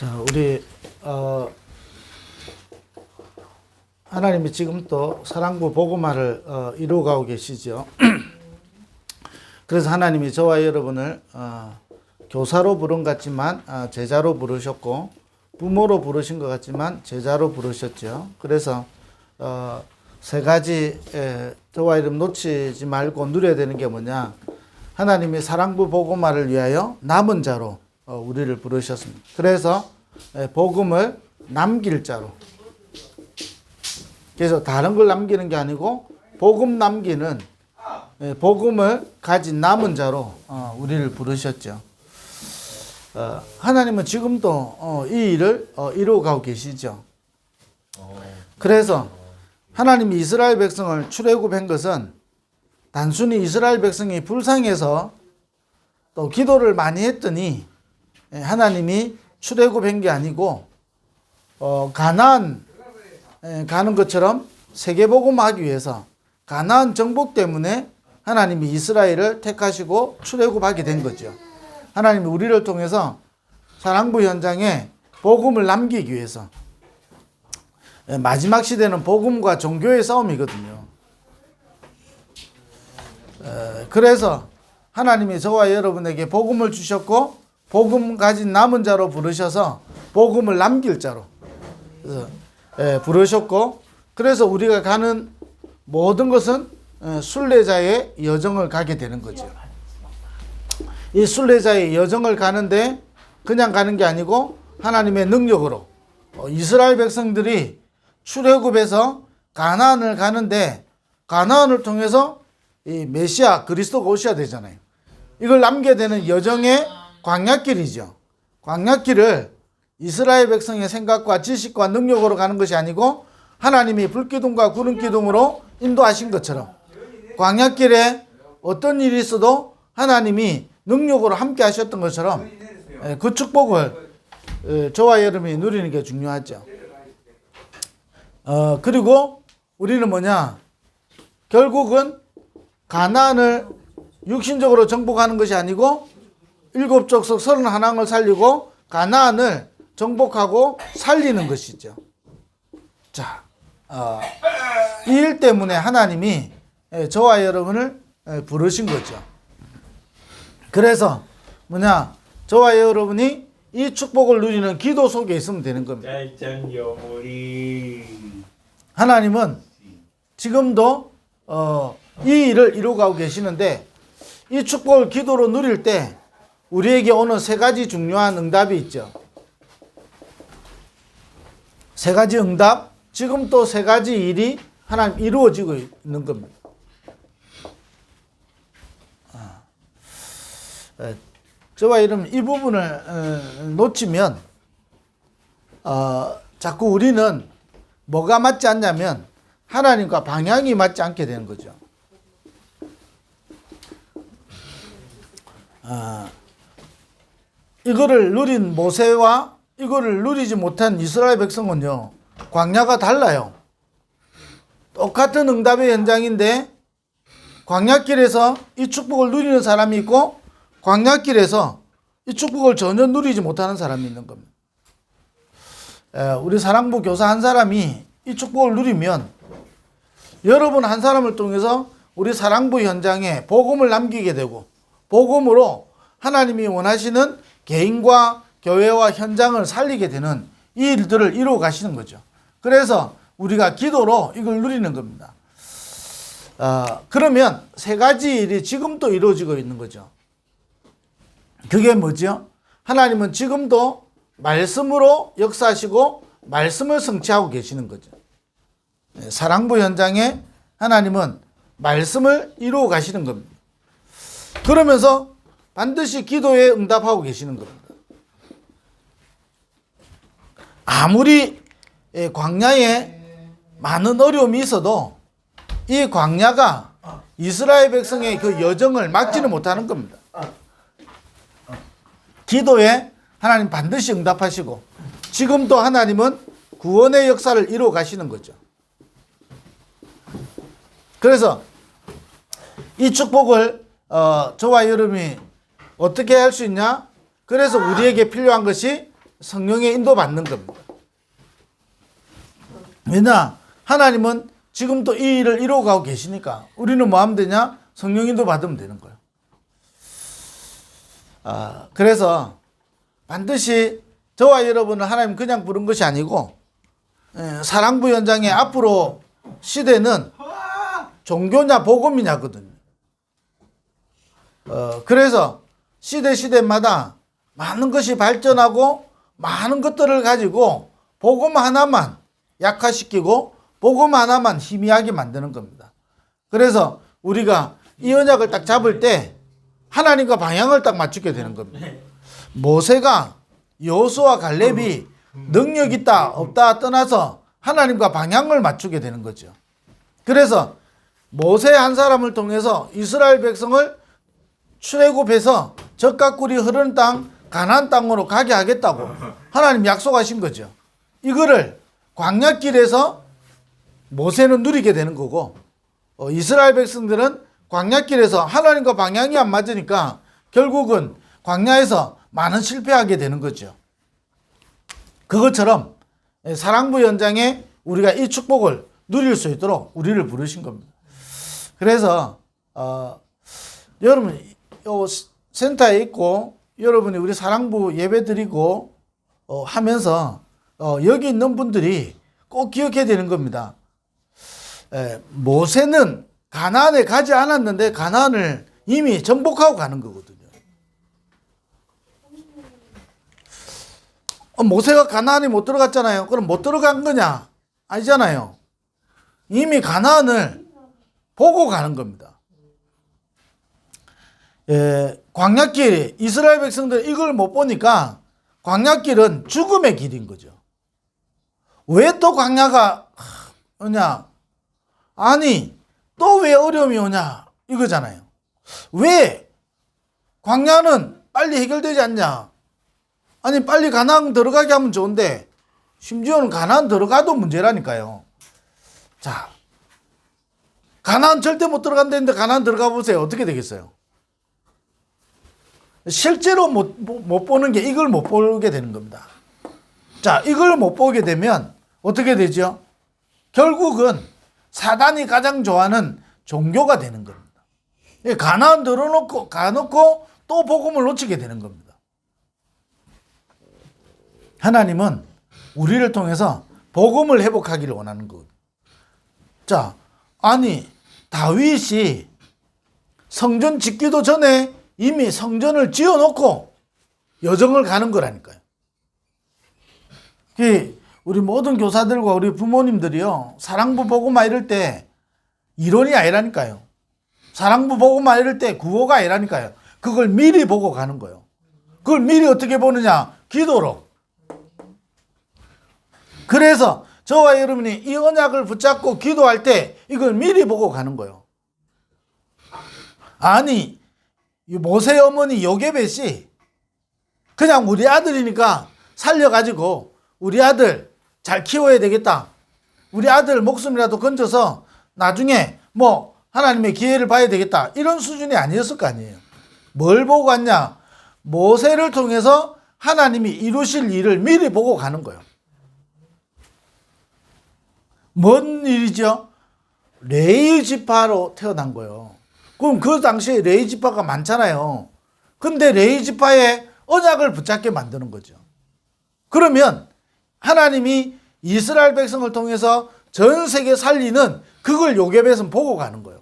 자, 우리 어, 하나님이 지금 또 사랑부 복음화를 어, 이루어가고 계시죠. 그래서 하나님이 저와 여러분을 어, 교사로 부른 것 같지만 어, 제자로 부르셨고 부모로 부르신 것 같지만 제자로 부르셨죠. 그래서 어, 세 가지 에, 저와 이름 놓치지 말고 누려야 되는 게 뭐냐? 하나님이 사랑부 복음화를 위하여 남은 자로 어, 우리를 부르셨습니다. 그래서 에, 복음을 남길 자로. 그래서 다른 걸 남기는 게 아니고 복음 남기는 예, 복음을 가진 남은 자로 어, 우리를 부르셨죠. 어, 하나님은 지금도 어, 이 일을 어, 이루어가고 계시죠. 그래서 하나님이 이스라엘 백성을 출애굽한 것은 단순히 이스라엘 백성이 불쌍해서 또 기도를 많이 했더니 예, 하나님이 출애굽한 게 아니고 어, 가나안 에, 가는 것처럼 세계복음하기 위해서 가나안 정복 때문에 하나님이 이스라엘을 택하시고 출애굽하게 된 거죠. 하나님이 우리를 통해서 사랑부 현장에 복음을 남기기 위해서 에, 마지막 시대는 복음과 종교의 싸움이거든요. 에, 그래서 하나님이 저와 여러분에게 복음을 주셨고 복음 가진 남은 자로 부르셔서 복음을 남길 자로 예, 부르셨고 그래서 우리가 가는 모든 것은 예, 순례자의 여정을 가게 되는 거죠. 이 순례자의 여정을 가는데 그냥 가는 게 아니고 하나님의 능력으로 어, 이스라엘 백성들이 출애굽해서 가나안을 가는데 가나안을 통해서 이 메시아 그리스도가 오셔야 되잖아요. 이걸 남게 되는 여정의 광야길이죠. 광야길을 이스라엘 백성의 생각과 지식과 능력으로 가는 것이 아니고 하나님이 불기둥과 구름 기둥으로 인도하신 것처럼 광야길에 어떤 일이 있어도 하나님이 능력으로 함께 하셨던 것처럼 예, 그 축복을 예, 저와 여러분이 누리는 게 중요하죠. 어, 그리고 우리는 뭐냐? 결국은 가나안을 육신적으로 정복하는 것이 아니고 일곱 족속 서른 하나을 살리고 가나안을 정복하고 살리는 것이죠. 자, 어, 이일 때문에 하나님이 예, 저와 여러분을 예, 부르신 거죠. 그래서 뭐냐, 저와 여러분이 이 축복을 누리는 기도 속에 있으면 되는 겁니다. 하나님은 지금도 어, 이 일을 이루어가고 계시는데 이 축복을 기도로 누릴 때 우리에게 오는 세 가지 중요한 응답이 있죠. 세 가지 응답, 지금 또 세 가지 일이 하나님 이루어지고 있는 겁니다. 아, 에, 저와 이름 이 부분을 어, 놓치면 어, 자꾸 우리는 뭐가 맞지 않냐면 하나님과 방향이 맞지 않게 되는 거죠. 아, 이거를 누린 모세와 이거를 누리지 못한 이스라엘 백성은요, 광야가 달라요. 똑같은 응답의 현장인데, 광야길에서 이 축복을 누리는 사람이 있고, 광야길에서 이 축복을 전혀 누리지 못하는 사람이 있는 겁니다. 에, 우리 사랑부 교사 한 사람이 이 축복을 누리면, 여러분 한 사람을 통해서 우리 사랑부 현장에 복음을 남기게 되고, 복음으로 하나님이 원하시는 개인과 교회와 현장을 살리게 되는 이 일들을 이루어 가시는 거죠. 그래서 우리가 기도로 이걸 누리는 겁니다. 어, 그러면 세 가지 일이 지금도 이루어지고 있는 거죠. 그게 뭐죠? 하나님은 지금도 말씀으로 역사하시고 말씀을 성취하고 계시는 거죠. 네, 사랑부 현장에 하나님은 말씀을 이루어 가시는 겁니다. 그러면서 반드시 기도에 응답하고 계시는 겁니다. 아무리 예, 광야에 많은 어려움이 있어도 이 광야가 이스라엘 백성의 그 여정을 막지는 못하는 겁니다. 기도에 하나님 반드시 응답하시고 지금도 하나님은 구원의 역사를 이루어 가시는 거죠. 그래서 이 축복을 어, 저와 여러분이 어떻게 할 수 있냐? 그래서 우리에게 필요한 것이 성령의 인도 받는 겁니다. 왜냐? 하나님은 지금도 이 일을 이루어 가고 계시니까 우리는 뭐 하면 되냐? 성령 인도 받으면 되는 거예요. 아, 그래서 반드시 저와 여러분은 하나님 그냥 부른 것이 아니고 예, 사랑부 현장의 앞으로 시대는 종교냐 복음이냐거든요. 어, 그래서 시대 시대마다 많은 것이 발전하고 많은 것들을 가지고 복음 하나만 약화시키고 복음 하나만 희미하게 만드는 겁니다. 그래서 우리가 이 언약을 딱 잡을 때 하나님과 방향을 딱 맞추게 되는 겁니다. 모세가 여호수아 갈렙이 능력 있다 없다 떠나서 하나님과 방향을 맞추게 되는 거죠. 그래서 모세 한 사람을 통해서 이스라엘 백성을 출애굽해서 적과 꿀이 흐르는 땅 가나안 땅으로 가게 하겠다고 하나님 약속하신 거죠. 이거를 광야길에서 모세는 누리게 되는 거고 어, 이스라엘 백성들은 광야길에서 하나님과 방향이 안 맞으니까 결국은 광야에서 많은 실패하게 되는 거죠. 그것처럼 사랑부 현장에 우리가 이 축복을 누릴 수 있도록 우리를 부르신 겁니다. 그래서 어, 여러분 요 센터에 있고 여러분이 우리 사랑부 예배 드리고 어, 하면서 어, 여기 있는 분들이 꼭 기억해야 되는 겁니다. 에, 모세는 가나안에 가지 않았는데 가나안을 이미 정복하고 가는 거거든요. 어, 모세가 가나안에 못 들어갔잖아요. 그럼 못 들어간 거냐? 아니잖아요. 이미 가나안을 보고 가는 겁니다. 예, 광야길 이스라엘 백성들 이걸 못 보니까 광야길은 죽음의 길인 거죠. 왜 또 광야가 하, 오냐? 아니 또 왜 어려움이 오냐? 이거잖아요. 왜 광야는 빨리 해결되지 않냐? 아니 빨리 가나안 들어가게 하면 좋은데 심지어는 가나안 들어가도 문제라니까요. 자, 가나안 절대 못 들어간다는데 가나안 들어가 보세요. 어떻게 되겠어요? 실제로 못, 못- 못 보는 게 이걸 못 보게 되는 겁니다. 자, 이걸 못 보게 되면 어떻게 되죠? 결국은 사단이 가장 좋아하는 종교가 되는 겁니다. 이 가나안 들어놓고 가놓고 또 복음을 놓치게 되는 겁니다. 하나님은 우리를 통해서 복음을 회복하기를 원하는 것. 자, 아니 다윗이 성전 짓기도 전에 이미 성전을 지어놓고 여정을 가는 거라니까요. 그 우리 모든 교사들과 우리 부모님들이요 사랑부 복음화 이럴 때 이론이 아니라니까요. 사랑부 복음화 이럴 때 구호가 아니라니까요. 그걸 미리 보고 가는 거예요. 그걸 미리 어떻게 보느냐? 기도로. 그래서 저와 여러분이 이 언약을 붙잡고 기도할 때 이걸 미리 보고 가는 거예요. 아니, 이 모세 어머니 요게벳이 그냥 우리 아들이니까 살려가지고 우리 아들 잘 키워야 되겠다. 우리 아들 목숨이라도 건져서 나중에 뭐 하나님의 기회를 봐야 되겠다. 이런 수준이 아니었을 거 아니에요. 뭘 보고 갔냐? 모세를 통해서 하나님이 이루실 일을 미리 보고 가는 거예요. 뭔 일이죠? 레이 지파로 태어난 거예요. 그럼 그 당시에 레이 지파가 많잖아요. 근데 레이 지파의 언약을 붙잡게 만드는 거죠. 그러면 하나님이 이스라엘 백성을 통해서 전 세계 살리는 그걸 요괴벳은 보고 가는 거예요.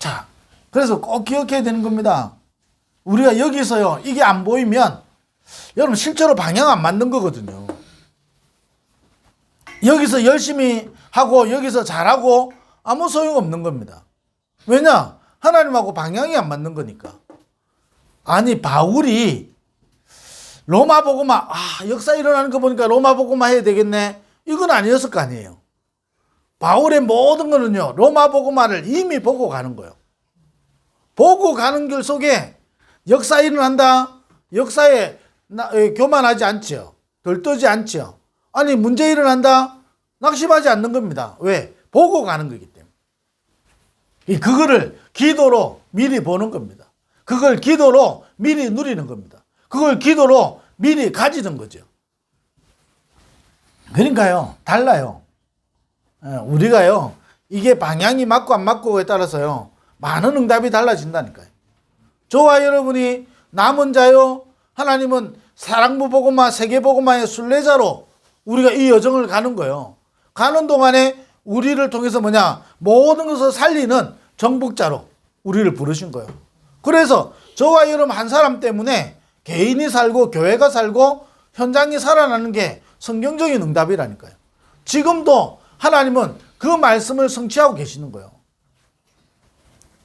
자, 그래서 꼭 기억해야 되는 겁니다. 우리가 여기서요, 이게 안 보이면 여러분 실제로 방향 안 맞는 거거든요. 여기서 열심히 하고 여기서 잘하고 아무 소용 없는 겁니다. 왜냐? 하나님하고 방향이 안 맞는 거니까. 아니 바울이 로마 복음화 아 역사 일어나는 거 보니까 로마 복음화 해야 되겠네. 이건 아니었을 거 아니에요. 바울의 모든 거는요 로마 복음화를 이미 보고 가는 거예요. 보고 가는 길 속에 역사 일어난다. 역사에 나- 에, 교만하지 않죠. 들떠지 않죠. 아니 문제 일어난다. 낙심하지 않는 겁니다. 왜? 보고 가는 거기 그거를 기도로 미리 보는 겁니다. 그걸 기도로 미리 누리는 겁니다. 그걸 기도로 미리 가지는 거죠. 그러니까요, 달라요. 예, 우리가요, 이게 방향이 맞고 안 맞고에 따라서요, 많은 응답이 달라진다니까요. 저와 여러분이 남은 자요, 하나님은 사랑부 복음화, 세계 복음화의 순례자로 우리가 이 여정을 가는 거예요. 가는 동안에 우리를 통해서 뭐냐, 모든 것을 살리는 정복자로 우리를 부르신 거예요. 그래서 저와 여러분 한 사람 때문에 개인이 살고 교회가 살고 현장이 살아나는 게 성경적인 응답이라니까요. 지금도 하나님은 그 말씀을 성취하고 계시는 거예요.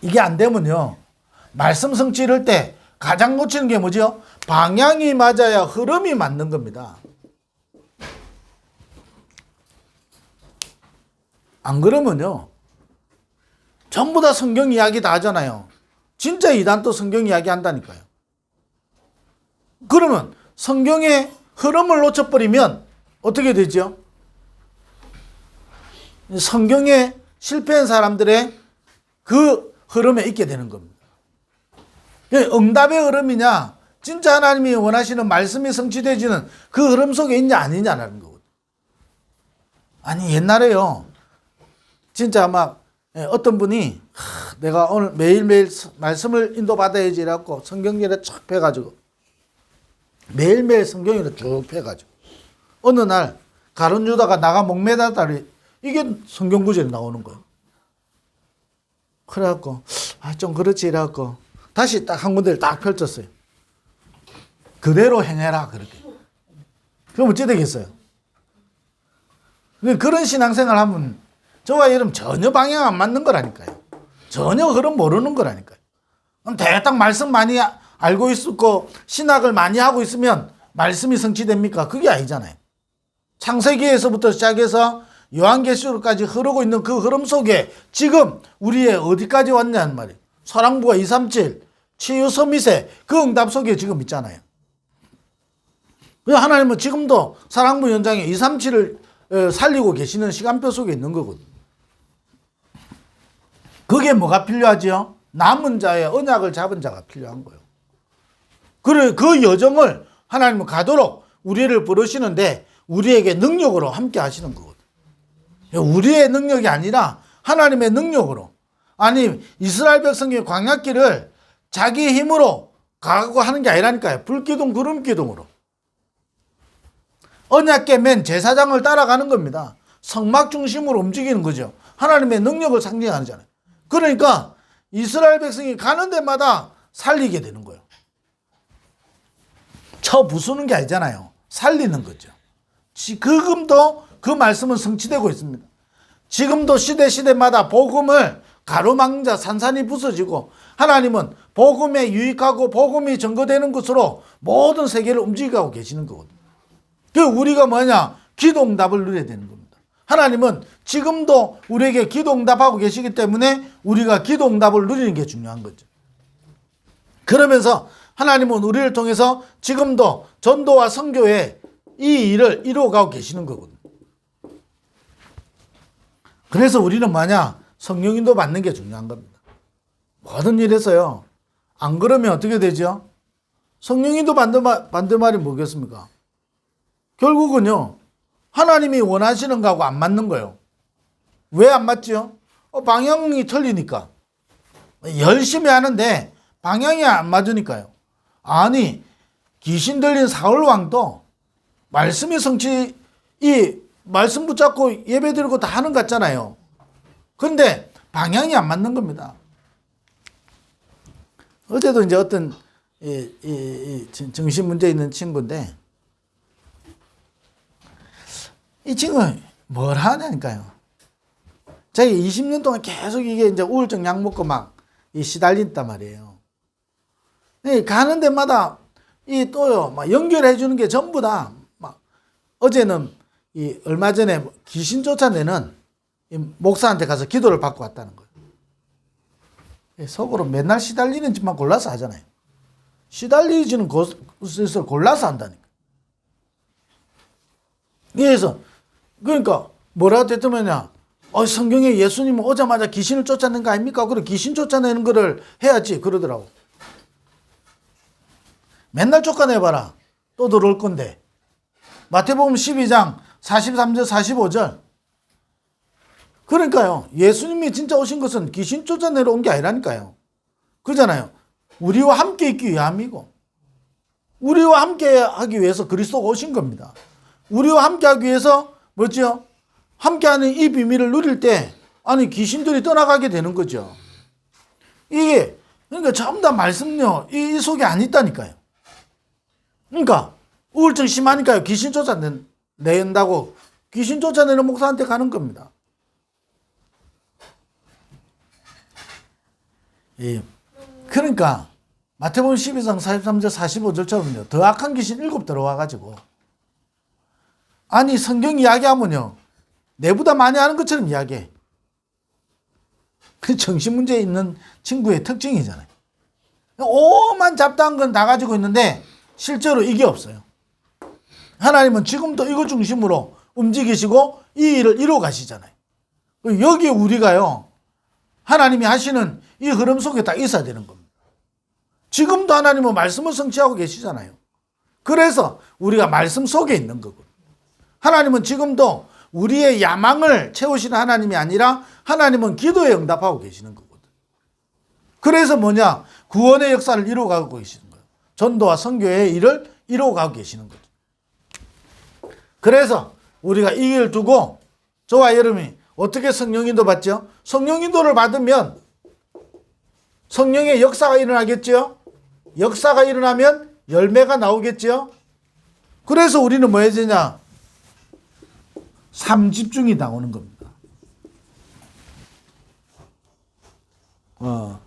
이게 안 되면요. 말씀 성취 이럴 때 가장 놓치는 게 뭐죠? 방향이 맞아야 흐름이 맞는 겁니다. 안 그러면요. 전부 다 성경 이야기 다 하잖아요. 진짜 이단도 성경 이야기 한다니까요. 그러면 성경의 흐름을 놓쳐버리면 어떻게 되죠? 성경에 실패한 사람들의 그 흐름에 있게 되는 겁니다. 그게 응답의 흐름이냐, 진짜 하나님이 원하시는 말씀이 성취되지는 그 흐름 속에 있냐 아니냐라는 거거든요. 아니 옛날에요. 진짜 막 예, 어떤 분이 하, 내가 오늘 매일매일 스- 말씀을 인도받아야지 이래갖고 성경전에 쫙 펴가지고 매일매일 성경을 쭉 펴가지고 어느 날 가론 유다가 나가 목매다다리 이게 성경 구절이 나오는 거예요. 그래갖고 아 좀 그렇지 이래갖고 다시 딱 한 군데를 딱 펼쳤어요. 그대로 행해라 그렇게. 그럼 어찌 되겠어요? 그런 신앙생활 하면 저와 여러분 전혀 방향 안 맞는 거라니까요. 전혀 흐름 모르는 거라니까요. 그럼 대딱 말씀 많이 아- 알고 있고 신학을 많이 하고 있으면 말씀이 성취됩니까? 그게 아니잖아요. 창세기에서부터 시작해서 요한계시록까지 흐르고 있는 그 흐름 속에 지금 우리의 어디까지 왔냐는 말이에요. 사랑부가 237, 치유 서밋의 그 응답 속에 지금 있잖아요. 하나님은 지금도 사랑부 현장에 237을 어, 살리고 계시는 시간표 속에 있는 거거든요. 그게 뭐가 필요하지요? 남은 자의 언약을 잡은 자가 필요한 거예요. 그래 그 여정을 하나님은 가도록 우리를 부르시는데 우리에게 능력으로 함께 하시는 거거든요. 우리의 능력이 아니라 하나님의 능력으로. 아니 이스라엘 백성의 광야길을 자기 힘으로 가고 하는 게 아니라니까요. 불기둥 구름기둥으로. 언약계 맨 제사장을 따라가는 겁니다. 성막 중심으로 움직이는 거죠. 하나님의 능력을 상징하잖아요. 그러니까 이스라엘 백성이 가는 데마다 살리게 되는 거예요. 쳐 부수는 게 아니잖아요. 살리는 거죠. 지금도 그 말씀은 성취되고 있습니다. 지금도 시대 시대마다 복음을 가로막는 자 산산이 부서지고 하나님은 복음에 유익하고 복음이 증거되는 것으로 모든 세계를 움직이고 계시는 거거든요. 그 우리가 뭐냐? 기도 응답을 누려야 되는 겁니다. 하나님은 지금도 우리에게 기도응답하고 계시기 때문에 우리가 기도응답을 누리는 게 중요한 거죠. 그러면서 하나님은 우리를 통해서 지금도 전도와 선교에 이 일을 이루어가고 계시는 거거든요. 그래서 우리는 뭐냐? 성령인도 받는 게 중요한 겁니다. 모든 일에서요. 안 그러면 어떻게 되죠? 성령인도 받는, 말, 받는 말이 뭐겠습니까? 결국은요, 하나님이 원하시는 거하고 안 맞는 거예요. 왜 안 맞지요? 어, 방향이 틀리니까. 열심히 하는데 방향이 안 맞으니까요. 아니, 귀신 들린 사울 왕도 말씀이 성취, 이 말씀 붙잡고 예배 드리고 다 하는 것 같잖아요. 근데 방향이 안 맞는 겁니다. 어제도 이제 어떤 이, 이, 이 정신 문제 있는 친구인데 이 친구는 뭘 하냐니까요. 자기 20년 동안 계속 이게 이제 우울증 약 먹고 막 이 시달린단 말이에요. 이 가는 데마다 이 또요, 막 연결해 주는 게 전부 다 막 어제는 이 얼마 전에 귀신 쫓아내는 이 목사한테 가서 기도를 받고 왔다는 거예요. 이 속으로 맨날 시달리는 짓만 골라서 하잖아요. 시달리지는 것을 골라서 한다니까. 그래서 그러니까 뭐라고 했더면야 어, 성경에 예수님은 오자마자 귀신을 쫓아낸 거 아닙니까? 그래 귀신 쫓아내는 거를 해야지 그러더라고. 맨날 쫓아내봐라. 또 들어올 건데. 마태복음 12장 43절 45절. 그러니까요. 예수님이 진짜 오신 것은 귀신 쫓아내러 온 게 아니라니까요. 그러잖아요. 우리와 함께 있기 위함이고 우리와 함께 하기 위해서 그리스도가 오신 겁니다. 우리와 함께 하기 위해서 뭐죠? 함께하는 이 비밀을 누릴 때 아니 귀신들이 떠나가게 되는 거죠. 이게 그러니까 전부 다 말씀요 이 속에 안 있다니까요. 그러니까 우울증 심하니까요 귀신 쫓아낸다고 귀신 쫓아내는 목사한테 가는 겁니다. 예. 그러니까 마태복음 12장 43절 45절처럼요. 더 악한 귀신 일곱 들어와 가지고 아니 성경 이야기하면요. 내보다 많이 하는 것처럼 이야기해. 그 정신문제 있는 친구의 특징이잖아요. 오만 잡다한 건 다 가지고 있는데 실제로 이게 없어요. 하나님은 지금도 이거 중심으로 움직이시고 이 일을 이루어 가시잖아요. 여기 우리가요. 하나님이 하시는 이 흐름 속에 다 있어야 되는 겁니다. 지금도 하나님은 말씀을 성취하고 계시잖아요. 그래서 우리가 말씀 속에 있는 거고. 하나님은 지금도 우리의 야망을 채우시는 하나님이 아니라 하나님은 기도에 응답하고 계시는 거거든. 그래서 뭐냐? 구원의 역사를 이루어가고 계시는 거예요. 전도와 선교의 일을 이루어가고 계시는 거죠. 그래서 우리가 이 일 두고 저와 여러분이 어떻게 성령 인도 받죠? 성령 인도를 받으면 성령의 역사가 일어나겠죠? 역사가 일어나면 열매가 나오겠죠? 그래서 우리는 뭐 해야 되냐? 삼집중이 나오는 겁니다. 어,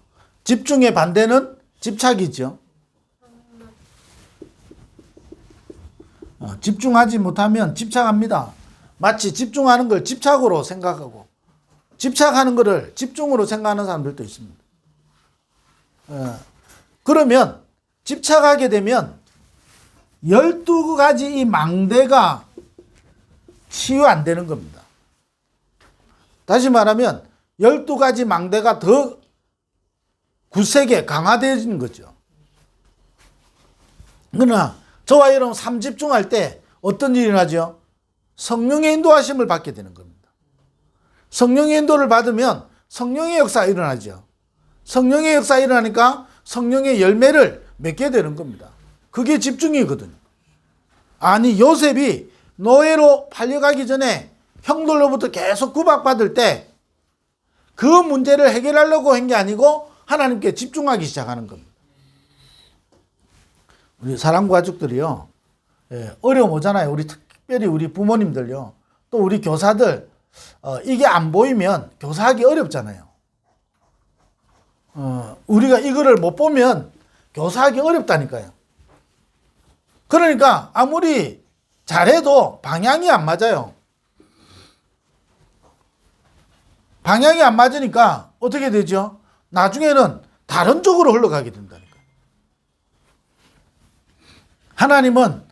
집중의 반대는 집착이죠. 어, 집중하지 못하면 집착합니다. 마치 집중하는 걸 집착으로 생각하고 집착하는 것을 집중으로 생각하는 사람들도 있습니다. 어, 그러면 집착하게 되면 12가지 이 망대가 치유 안 되는 겁니다. 다시 말하면 12가지 망대가 더 굳세게 강화되어진 거죠. 그러나 저와 여러분 삼집중할 때 어떤 일이 나죠? 성령의 인도하심을 받게 되는 겁니다. 성령의 인도를 받으면 성령의 역사가 일어나죠. 성령의 역사가 일어나니까 성령의 열매를 맺게 되는 겁니다. 그게 집중이거든요. 아니 요셉이 노예로 팔려가기 전에 형들로부터 계속 구박받을 때 그 문제를 해결하려고 한 게 아니고 하나님께 집중하기 시작하는 겁니다. 우리 사랑과 가족들이요. 예, 어려움 오잖아요. 우리 특별히 우리 부모님들요. 또 우리 교사들 어, 이게 안 보이면 교사하기 어렵잖아요. 어, 우리가 이거를 못 보면 교사하기 어렵다니까요. 그러니까 아무리 잘해도 방향이 안 맞아요. 방향이 안 맞으니까 어떻게 되죠? 나중에는 다른 쪽으로 흘러가게 된다니까. 하나님은